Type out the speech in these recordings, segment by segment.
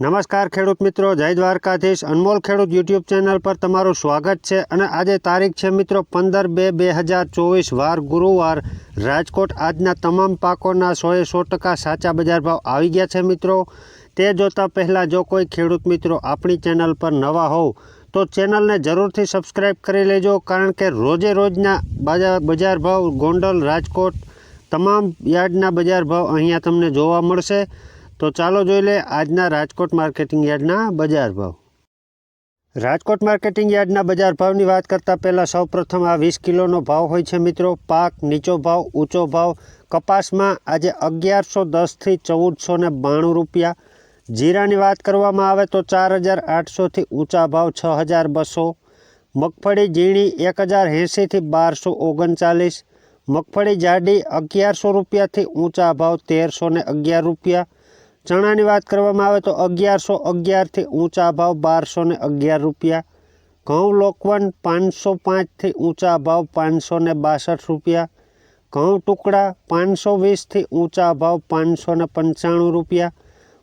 નમસ્કાર ખેડૂત મિત્રો, જય દ્વારકાધીશ. અનમોલ ખેડૂત યુટ્યુબ ચેનલ પર તમારું સ્વાગત છે અને આજે તારીખ છે મિત્રો પંદર બે બે હજાર ચોવીસ, વાર ગુરુવાર. રાજકોટ આજના તમામ પાકોના સોએ સો ટકા સાચા બજાર ભાવ આવી ગયા છે મિત્રો. તે જોતાં પહેલાં જો કોઈ ખેડૂત મિત્રો આપણી ચેનલ પર નવા હોવ, તો ચેનલને જરૂરથી સબસ્ક્રાઈબ કરી લેજો, કારણ કે રોજે રોજના બાજા- બજાર ભાવ, ગોંડલ, રાજકોટ, તમામ યાર્ડના બજાર ભાવ અહીંયા તમને જોવા મળશે. તો ચાલો જોઈ લે આજના રાજકોટ માર્કેટિંગ યાર્ડના બજાર ભાવ. રાજકોટ માર્કેટિંગ યાર્ડના બજાર ભાવની વાત કરતાં પહેલાં સૌપ્રથમ આ વીસ કિલોનો ભાવ હોય છે મિત્રો. પાક નીચો ભાવ, ઊંચો ભાવ. કપાસમાં આજે અગિયારસો દસથી ચૌદસો ને બાણું રૂપિયા. જીરાની વાત કરવામાં આવે તો ચાર હજાર આઠસોથી ઊંચા ભાવ છ હજાર બસો. મગફળી, ઝીણી એક હજાર એંશીથી બારસો ઓગણચાલીસ. મગફળી, જાડી અગિયારસો રૂપિયાથી ઊંચા ભાવ તેરસો ને અગિયાર રૂપિયા. ચણાની વાત કરવામાં આવે તો અગિયારસો અગિયારથી ઊંચા ભાવ બારસો ને અગિયાર રૂપિયા, ઘઉં લોકવન પાંચસો પાંચથી ઊંચા ભાવ પાંચસો ને બાસઠ રૂપિયા, ઘઉં ટુકડા પાંચસો વીસથી ઊંચા ભાવ પાંચસો ને પંચાણું રૂપિયા.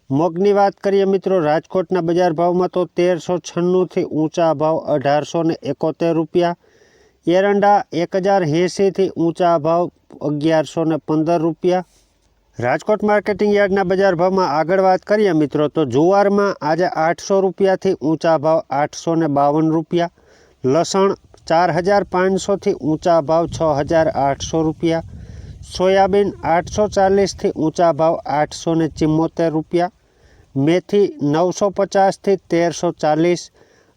મગની વાત કરીએ મિત્રો, રાજકોટના બજાર ભાવમાં તો તેરસો છન્નુંથી ઊંચા ભાવ અઢારસો ને એકોતેર રૂપિયા. એરંડા એક હજાર એંશીથી ઊંચા ભાવ અગિયારસો ને પંદર રૂપિયા. રાજકોટ માર્કેટિંગ યાર્ડના બજાર ભાવમાં આગળ વાત કરીએ મિત્રો, તો જુવારમાં આજે આઠસો રૂપિયાથી ઊંચા ભાવ આઠસો ને બાવન રૂપિયા, લસણ ચાર હજાર પાંચસોથી ઊંચા ભાવ છ હજાર આઠસો રૂપિયા, સોયાબીન આઠસો ચાલીસથી ઊંચા ભાવ આઠસો ને ચિમ્મોતેર રૂપિયા, મેથી નવસો પચાસથી તેરસો ચાલીસ,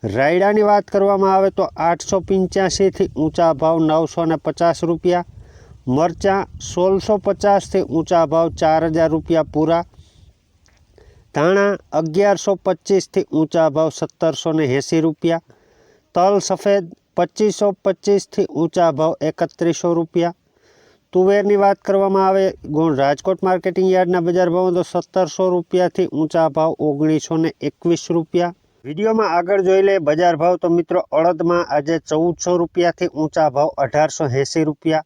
રાયડાની વાત કરવામાં આવે તો આઠસો પંચ્યાસીથી ઊંચા ભાવ નવસો ને પચાસ રૂપિયા મરચાં સોળસો પચાસથી ઊંચા ભાવ ચાર હજાર રૂપિયા પૂરા. ધાણા અગિયારસો પચીસથી ઊંચા ભાવ સત્તરસો ને એંસી રૂપિયા. તલ સફેદ પચીસો પચીસથી ઊંચા ભાવ એકત્રીસો રૂપિયા. તુવેરની વાત કરવામાં આવે, ગુણ રાજકોટ માર્કેટિંગ યાર્ડના બજાર ભાવ તો સત્તરસો રૂપિયાથી ઊંચા ભાવ ઓગણીસો ને એકવીસ રૂપિયા. વિડીયોમાં આગળ જોઈ લે બજાર ભાવ તો મિત્રો અડદમાં આજે ચૌદસો રૂપિયાથી ઊંચા ભાવ અઢારસો એંસી રૂપિયા.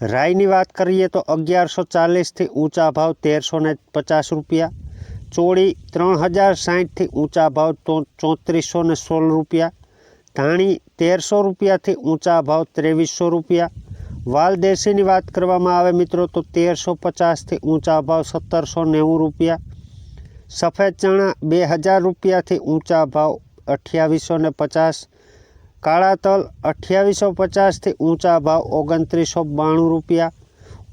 રાઈની વાત કરીએ તો અગિયારસો ચાલીસથી ઊંચા ભાવ તેરસો ને પચાસ રૂપિયા. ચોળી ત્રણ હજાર સાહીઠથી ઊંચા ભાવ તો ચોત્રીસો ને સોળ રૂપિયા. ધાણી તેરસો રૂપિયાથી ઊંચા ભાવ ત્રેવીસો રૂપિયા. વાલદેશીની વાત કરવામાં આવે મિત્રો તો તેરસો પચાસથી ઊંચા ભાવ સત્તરસો નેવું રૂપિયા. સફેદ ચણા બે હજાર રૂપિયાથી ઊંચા ભાવ અઠ્યાવીસો ને પચાસ. કાળા તલ અઠ્યાવીસો પચાસથી ઊંચા ભાવ ઓગણત્રીસો બાણું રૂપિયા.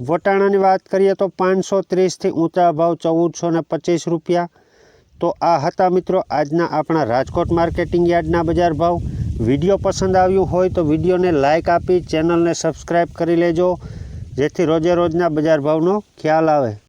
વટાણાની વાત કરીએ તો પાંચસો ત્રીસથી ઊંચા ભાવ ચૌદસો ને પચીસ રૂપિયા. તો આ હતા મિત્રો આજના આપણા રાજકોટ માર્કેટિંગ યાર્ડના બજાર ભાવ. વીડિયો પસંદ આવ્યું હોય તો વિડીયોને લાઇક આપી, ચેનલને સબસ્ક્રાઈબ કરી લેજો, જેથી રોજે રોજના બજાર ભાવનો ખ્યાલ આવે.